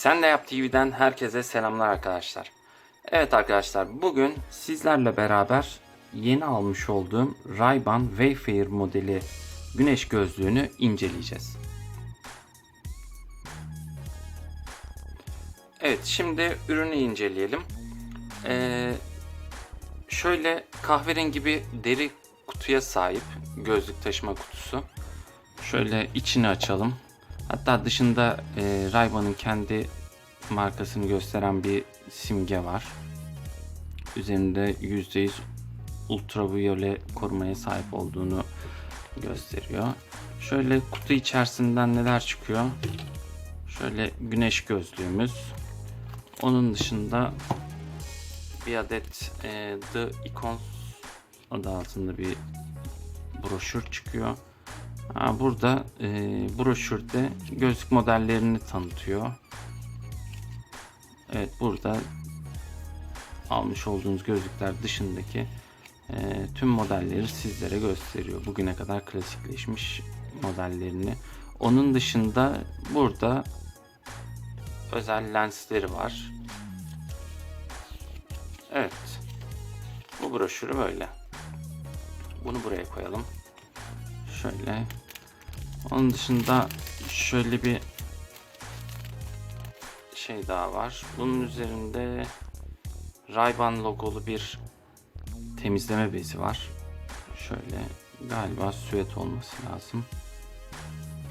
Sen de Yap TV'den herkese selamlar arkadaşlar. Evet arkadaşlar bugün sizlerle beraber yeni almış olduğum Ray-Ban Wayfarer modeli güneş gözlüğünü inceleyeceğiz. Evet şimdi ürünü inceleyelim. Ee, şöyle kahverengi bir deri kutuya sahip gözlük taşıma kutusu. Şöyle içini açalım. Hatta dışında e, Ray-Ban'ın kendi markasını gösteren bir simge var. Üzerinde %100 ultraviyole korumaya sahip olduğunu gösteriyor. Şöyle kutu içerisinden neler çıkıyor? Şöyle güneş gözlüğümüz. Onun dışında bir adet e, The Icons adı altında bir broşür çıkıyor. Burada e, broşürde gözlük modellerini tanıtıyor. Evet burada almış olduğunuz gözlükler dışındaki e, tüm modelleri sizlere gösteriyor. Bugüne kadar klasikleşmiş modellerini. Onun dışında burada özel lensleri var. Evet. Bu broşürü böyle. Bunu buraya koyalım. Şöyle. Onun dışında şöyle bir şey daha var. Bunun üzerinde Ray-Ban logolu bir temizleme bezi var. Şöyle galiba süet olması lazım.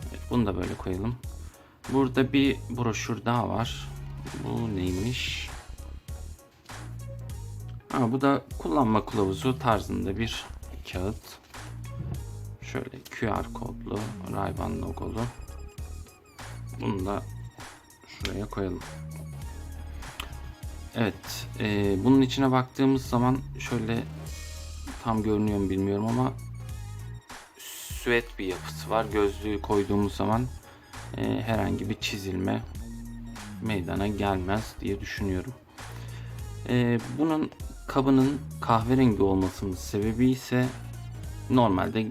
Evet, bunu da böyle koyalım. Burada bir broşür daha var. Bu neymiş? Ha, bu da kullanma kılavuzu tarzında bir kağıt. Şöyle QR kodlu, Ray-Ban logolu. Bunu da şuraya koyalım. Evet, e, bunun içine baktığımız zaman şöyle tam görünüyor mu bilmiyorum ama süet bir yapısı var. Gözlüğü koyduğumuz zaman e, herhangi bir çizilme meydana gelmez diye düşünüyorum. E, bunun kabının kahverengi olmasının sebebi ise normalde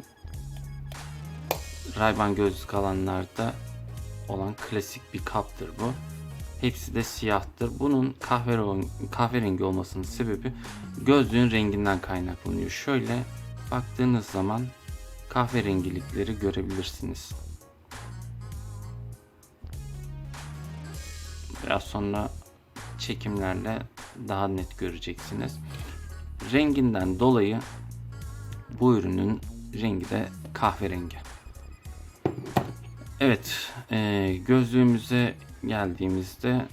Ray-Ban gözlük alanlarda olan klasik bir kaptır bu. Hepsi de siyahtır. Bunun kahverengi olmasının sebebi gözlüğün renginden kaynaklanıyor. Şöyle baktığınız zaman kahverengilikleri görebilirsiniz. Biraz sonra çekimlerle daha net göreceksiniz. Renginden dolayı bu ürünün rengi de kahverengi. Evet, e, gözlüğümüze geldiğimizde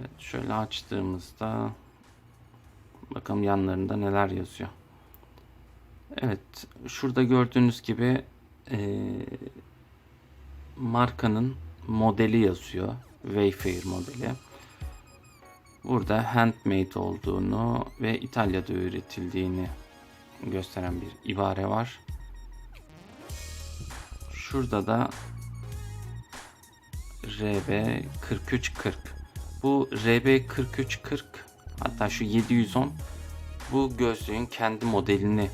evet, şöyle açtığımızda bakalım yanlarında neler yazıyor. Evet, şurada gördüğünüz gibi e, markanın modeli yazıyor. Wayfarer modeli. Burada handmade olduğunu ve İtalya'da üretildiğini gösteren bir ibare var. Şurada da RB 4340. Bu RB 4340 hatta şu 710 bu gözlüğün kendi modelini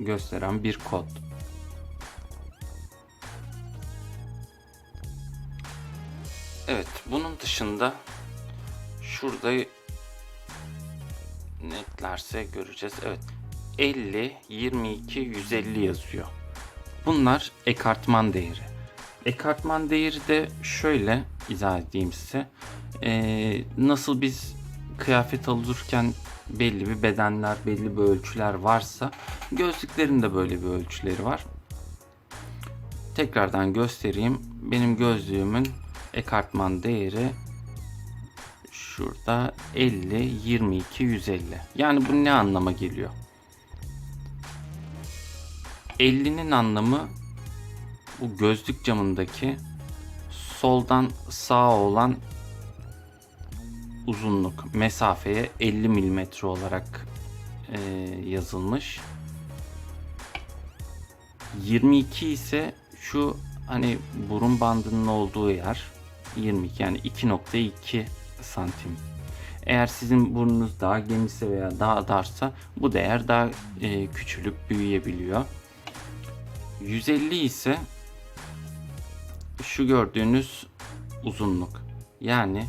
gösteren bir kod. Evet, bunun dışında şurada netlerse göreceğiz. Evet. 50 22 150 yazıyor. Bunlar ekartman değeri. Ekartman değeri de şöyle izah edeyim size. Ee, nasıl biz kıyafet alırken belli bir bedenler, belli bir ölçüler varsa gözlüklerin de böyle bir ölçüleri var. Tekrardan göstereyim. Benim gözlüğümün ekartman değeri şurada 50, 22, 150. Yani bu ne anlama geliyor? 50'nin anlamı bu gözlük camındaki soldan sağa olan uzunluk mesafeye 50 mm olarak e, yazılmış. 22 ise şu hani burun bandının olduğu yer 22 yani 2.2 santim. Eğer sizin burnunuz daha genişse veya daha darsa bu değer daha e, küçülüp büyüyebiliyor. 150 ise şu gördüğünüz uzunluk. Yani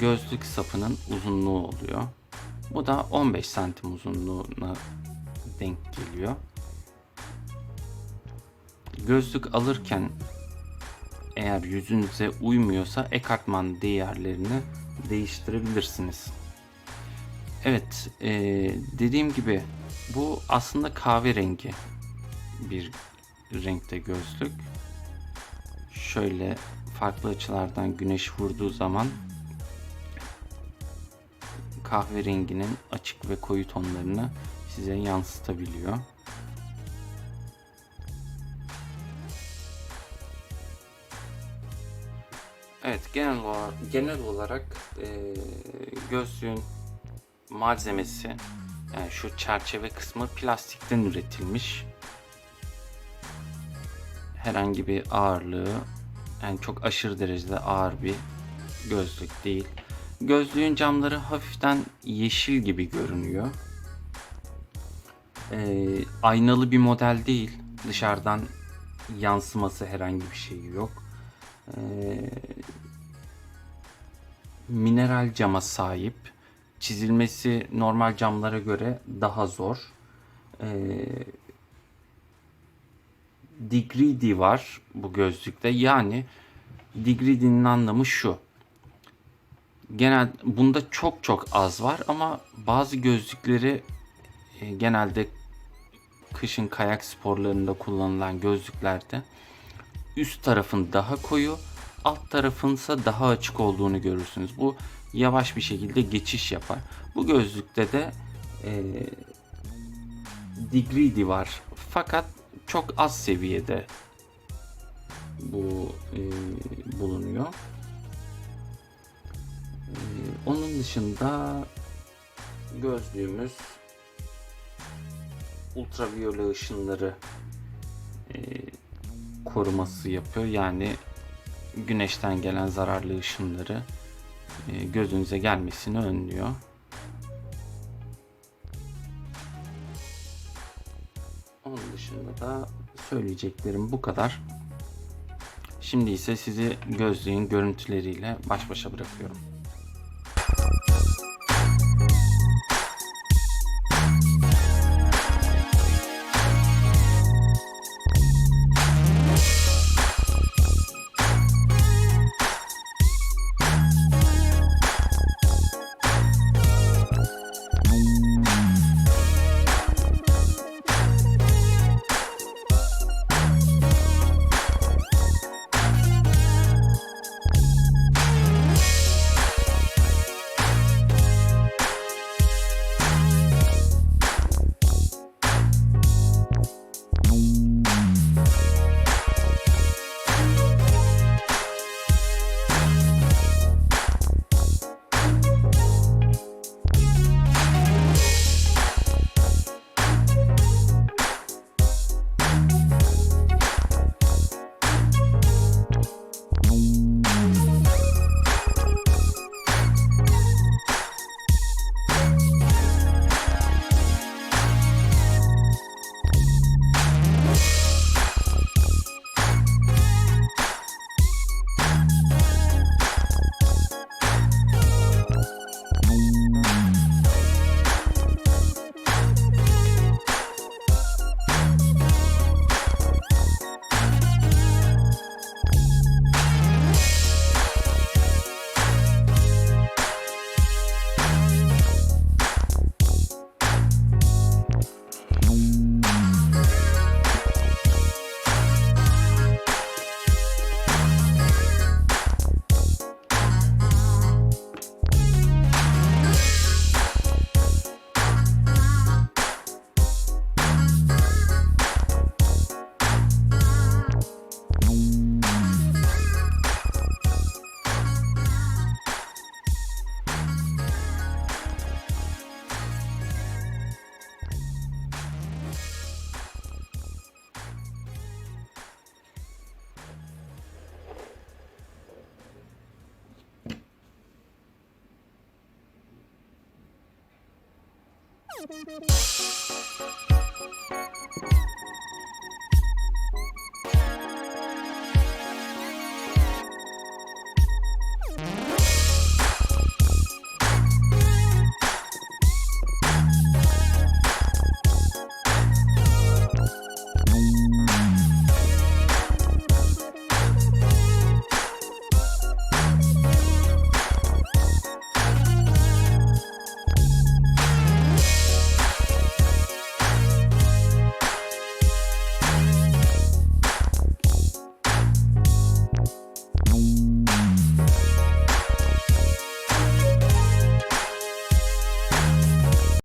gözlük sapının uzunluğu oluyor. Bu da 15 santim uzunluğuna denk geliyor. Gözlük alırken eğer yüzünüze uymuyorsa ekartman değerlerini değiştirebilirsiniz. Evet, e, dediğim gibi bu aslında kahverengi bir renkte gözlük. Şöyle farklı açılardan güneş vurduğu zaman kahverenginin açık ve koyu tonlarını size yansıtabiliyor. Evet genel olarak, genel olarak e, gözlüğün malzemesi yani şu çerçeve kısmı plastikten üretilmiş. Herhangi bir ağırlığı yani çok aşırı derecede ağır bir gözlük değil. Gözlüğün camları hafiften yeşil gibi görünüyor. Ee, aynalı bir model değil. Dışarıdan yansıması herhangi bir şey yok. Ee, mineral cama sahip. Çizilmesi normal camlara göre daha zor. Ee, Degree var bu gözlükte. Yani degree'nin anlamı şu. Genel bunda çok çok az var ama bazı gözlükleri e, genelde kışın kayak sporlarında kullanılan gözlüklerde üst tarafın daha koyu, alt tarafınsa daha açık olduğunu görürsünüz. Bu yavaş bir şekilde geçiş yapar. Bu gözlükte de e, degree var. Fakat çok az seviyede bu e, bulunuyor. E, onun dışında gözlüğümüz ultraviyole ışınları e, koruması yapıyor. Yani güneşten gelen zararlı ışınları e, gözünüze gelmesini önlüyor. Dışında da söyleyeceklerim bu kadar. Şimdi ise sizi gözlüğün görüntüleriyle baş başa bırakıyorum. thank you.